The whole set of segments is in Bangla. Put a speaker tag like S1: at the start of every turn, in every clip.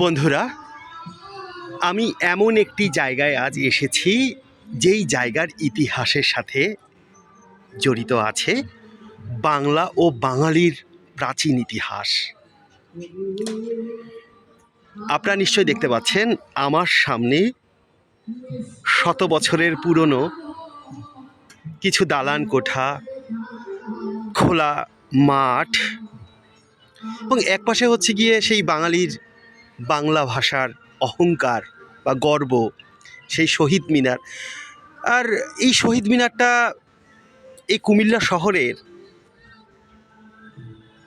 S1: বন্ধুরা, আমি এমন একটি জায়গায় আজ এসেছি, যেই জায়গার ইতিহাসের সাথে জড়িত আছে বাংলা ও বাঙালির প্রাচীন ইতিহাস। আপনারা নিশ্চয়ই দেখতে পাচ্ছেন, আমার সামনে শত বছরের পুরনো কিছু দালান কোঠা, খোলা মাঠ এবং একপাশে হচ্ছে গিয়ে সেই বাঙালির বাংলা ভাষার অহংকার বা গর্ব, সেই শহীদ মিনার। আর এই শহীদ মিনারটা এই কুমিল্লা শহরের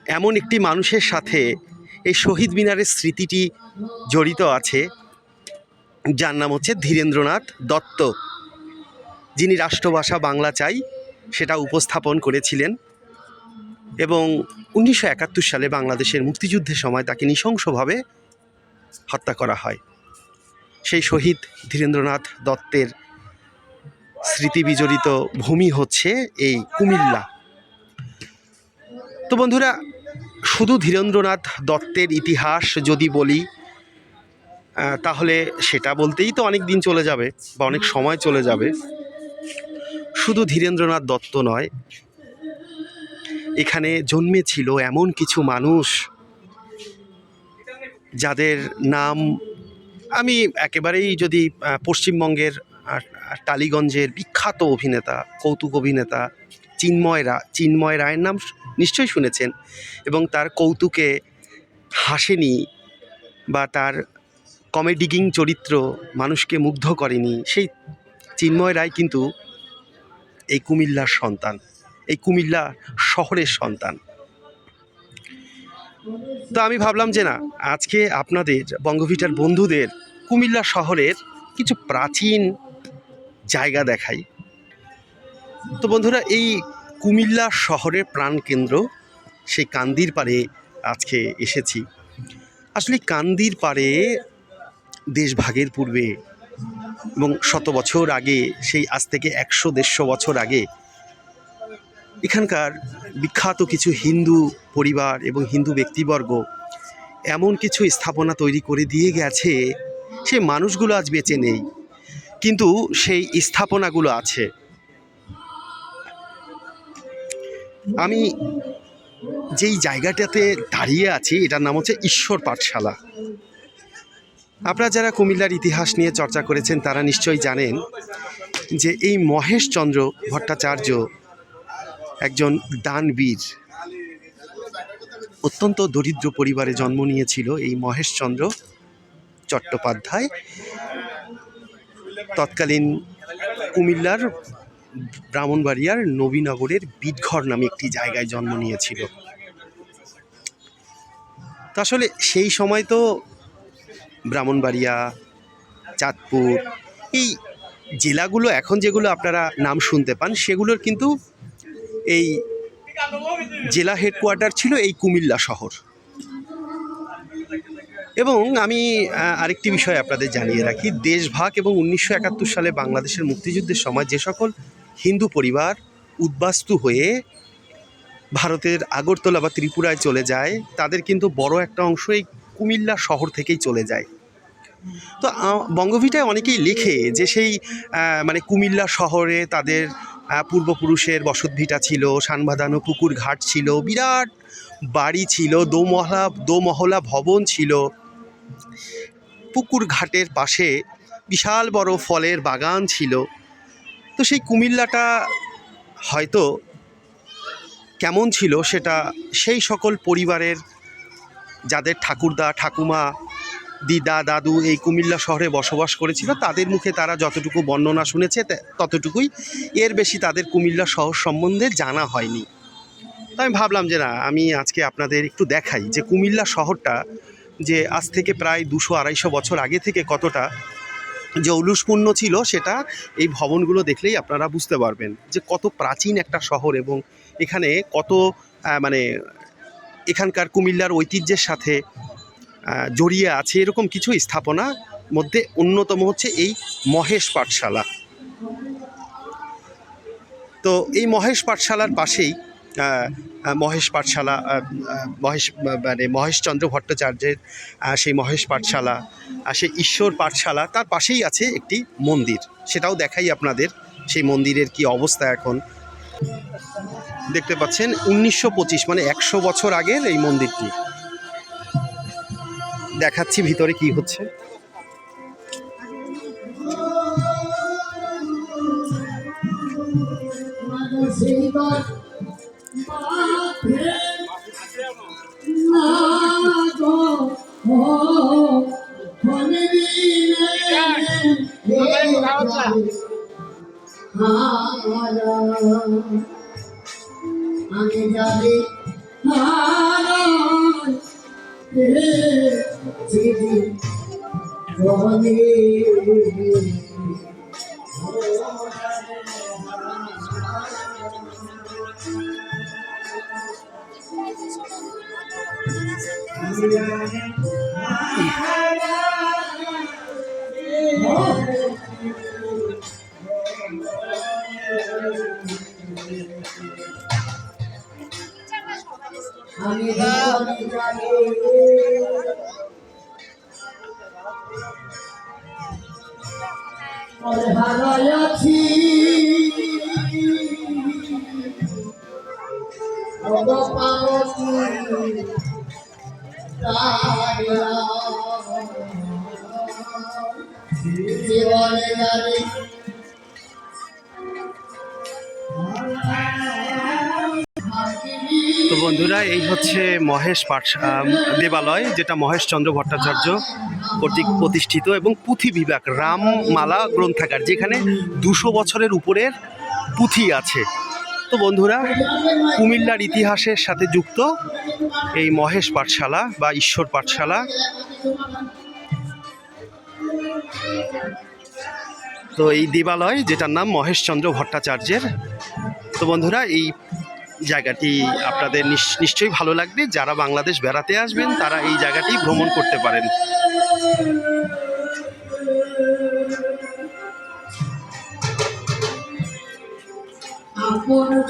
S1: এমন একটি মানুষের সাথে এই শহীদ মিনারের স্মৃতিটি জড়িত আছে। যার নাম হচ্ছে ধীরেন্দ্রনাথ দত্ত, যিনি রাষ্ট্রভাষা বাংলা চাই সেটা উপস্থাপন করেছিলেন এবং উনিশশো একাত্তর সালে বাংলাদেশের মুক্তিযুদ্ধের সময় তাকে নৃশংসভাবে হত্যা করা হয়। সেই শহীদ ধীরেন্দ্রনাথ দত্তের স্মৃতিবিজড়িত ভূমি হচ্ছে এই কুমিল্লা। তো বন্ধুরা, শুধু ধীরেন্দ্রনাথ দত্তের ইতিহাস যদি বলি তাহলে সেটা বলতেই তো অনেক দিন চলে যাবে বা অনেক সময় চলে যাবে। শুধু ধীরেন্দ্রনাথ দত্ত নয়, এখানে জন্মেছিল এমন কিছু মানুষ যাদের নাম আমি একেবারেই যদি পশ্চিমবঙ্গের টালিগঞ্জের বিখ্যাত অভিনেতা, কৌতুক অভিনেতা চিন্ময় রা, চিন্ময় রায়ের নাম নিশ্চয়ই শুনেছেন এবং তার কৌতুকে হাসেনি বা তার কমেডিগিং চরিত্র মানুষকে মুগ্ধ করেনি, সেই চিন্ময় রায় কিন্তু এই কুমিল্লার সন্তান, এই কুমিল্লা শহরের সন্তান। তো আমি ভাবলাম যে না, আজকে আপনাদের বঙ্গভিটার বন্ধুদের কুমিল্লা শহরের কিছু প্রাচীন জায়গা দেখাই। তো বন্ধুরা, এই কুমিল্লা শহরের প্রাণকেন্দ্র, সেই কান্দির পাড়ে আজকে এসেছি। আসলে কান্দির পাড়ে দেশভাগের পূর্বে এবং শত বছর আগে, সেই আজ থেকে একশো দেড়শো বছর আগে এখানকার বিখ্যাত কিছু হিন্দু পরিবার এবং হিন্দু ব্যক্তিবর্গ এমন কিছু স্থাপনা তৈরি করে দিয়ে গেছে সে মানুষগুলো আজ বেঁচে নেই। কিন্তু সেই স্থাপনাগুলো আছে। আমি যেই জায়গাটাতে দাঁড়িয়ে আছি, এটার নাম হচ্ছে ঈশ্বর পাঠশালা। আপনারা যারা কুমিল্লার ইতিহাস নিয়ে চর্চা করেছেন, তারা নিশ্চয়ই জানেন যে এই মহেশচন্দ্র ভট্টাচার্য একজন দানবীর অত্যন্ত দরিদ্র পরিবারে জন্ম নিয়েছিল এই মহেশচন্দ্র চট্টোপাধ্যায়। তৎকালীন কুমিল্লার ব্রাহ্মণবাড়িয়ার নবীনগরের বিটঘর নামে একটি জায়গায় জন্ম নিয়েছিল। তো আসলে সেই সময় তো ব্রাহ্মণবাড়িয়া, চাঁদপুর এই জেলাগুলো এখন যেগুলো আপনারা নাম শুনতে পান সেগুলোর কিন্তু এই জেলা হেডকোয়ার্টার ছিল এই কুমিল্লা শহর। এবং আমি আরেকটি বিষয় আপনাদের জানিয়ে রাখি। দেশভাগ এবং উনিশশো একাত্তর সালে বাংলাদেশের মুক্তিযুদ্ধের সময় যে সকল হিন্দু পরিবার উদ্বাস্তু হয়ে ভারতের আগরতলা বা ত্রিপুরায় চলে যায়, তাদের কিন্তু বড় একটা অংশ এই কুমিল্লা শহর থেকেই চলে যায়। তো বঙ্গভিটায় অনেকেই লেখে যে সেই মানে কুমিল্লা শহরে তাদের পূর্বপুরুষের বসতভিটা ছিল সানবাঁধানো পুকুর ঘাট ছিল, বিরাট বাড়ি ছিল, দোমহলা দোমহলা ভবন ছিল। পুকুর ঘাটের পাশে বিশাল বড় ফলের বাগান ছিল। তো সেই কুমিল্লাটা হয়তো কেমন ছিল সেটা সেই সকল পরিবারের, যাদের ঠাকুরদা, ঠাকুমা দিদা দাদু এই কুমিল্লা শহরে বসবাস করেছিল, তাদের মুখে তারা যতটুকু বর্ণনা শুনেছে ততটুকুই। এর বেশি তাদের কুমিল্লা শহর সম্বন্ধে জানা হয়নি। তো আমি ভাবলাম যে না, আমি আজকে আপনাদের একটু দেখাই যে কুমিল্লা শহরটা যে আজ থেকে প্রায় দুশো আড়াইশো বছর আগে থেকে কতটা যে উলুসপূর্ণ ছিল, সেটা এই ভবনগুলো দেখলেই আপনারা বুঝতে পারবেন যে কত প্রাচীন একটা শহর এবং এখানে কত মানে এখানকার কুমিল্লার ঐতিহ্যের সাথে জড়িয়ে আছে এরকম কিছু স্থাপনা মধ্যে অন্যতম হচ্ছে এই মহেশ পাঠশালা। তো এই মহেশ পাঠশালার পাশেই মহেশ পাঠশালা মহেশ মানে মহেশচন্দ্র ভট্টাচার্যের সেই মহেশ পাঠশালা আর সেই ঈশ্বর পাঠশালা তার পাশেই আছে একটি মন্দির। সেটাও দেখাই আপনাদের সেই মন্দিরের কি অবস্থা এখন। দেখতে পাচ্ছেন উনিশশো পঁচিশ মানে একশো বছর আগের এই মন্দিরটি। দেখাচ্ছি ভিতরে কি হচ্ছে।
S2: আমি যাবে আমি হারাই আছি জীবনে যাবে
S1: বন্ধুরা, এই হচ্ছে মহেশ পাঠ দেবালয়, যেটা মহেশচন্দ্র ভট্টাচার্য কর্তৃক প্রতিষ্ঠিত এবং পুঁথি বিভাগ, রামমালা গ্রন্থাগার, যেখানে দুশো বছরের উপরের পুঁথি আছে। তো বন্ধুরা, কুমিল্লার ইতিহাসের সাথে যুক্ত এই মহেশ পাঠশালা বা ঈশ্বর পাঠশালা। তো এই দেবালয়, যেটার নাম মহেশচন্দ্র ভট্টাচার্যের। তো বন্ধুরা, এই জায়গাটি আপনাদের নিশ- নিশ্চয়ই ভালো লাগবে। যারা বাংলাদেশ বেড়াতে আসবেন, তারা এই জায়গাটি ভ্রমণ করতে পারেন।
S2: আপন